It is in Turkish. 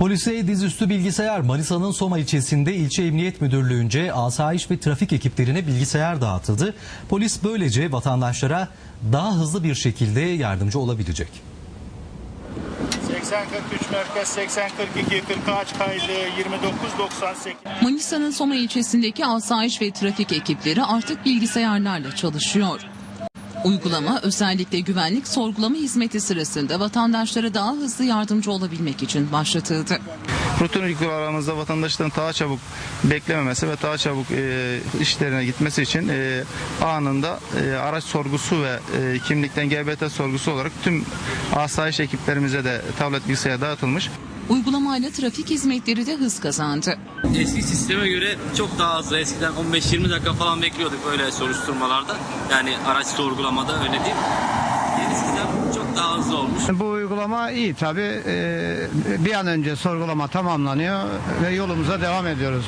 Polise dizüstü bilgisayar Manisa'nın Soma ilçesinde ilçe emniyet müdürlüğünce asayiş ve trafik ekiplerine bilgisayar dağıtıldı. Polis böylece vatandaşlara daha hızlı bir şekilde yardımcı olabilecek. 80-43 merkez 80-42 40 ağaç kaydı 29-98. Manisa'nın Soma ilçesindeki asayiş ve trafik ekipleri artık bilgisayarlarla çalışıyor. Uygulama özellikle güvenlik sorgulama hizmeti sırasında vatandaşlara daha hızlı yardımcı olabilmek için başlatıldı. rutin uygulamalarımızda vatandaşların daha çabuk beklememesi ve daha çabuk e, işlerine gitmesi için e, anında e, araç sorgusu ve e, kimlikten GBT sorgusu olarak tüm asayiş ekiplerimize de tablet bilgisayar dağıtılmış. Uygulamayla trafik hizmetleri de hız kazandı. Eski sisteme göre çok daha hızlı. Eskiden 15-20 dakika falan bekliyorduk böyle soruşturmalarda. Yani araç sorgulamada öyle değil. Yeni sistem çok daha hızlı olmuş. Bu uygulama iyi tabi. Bir an önce sorgulama tamamlanıyor ve yolumuza devam ediyoruz.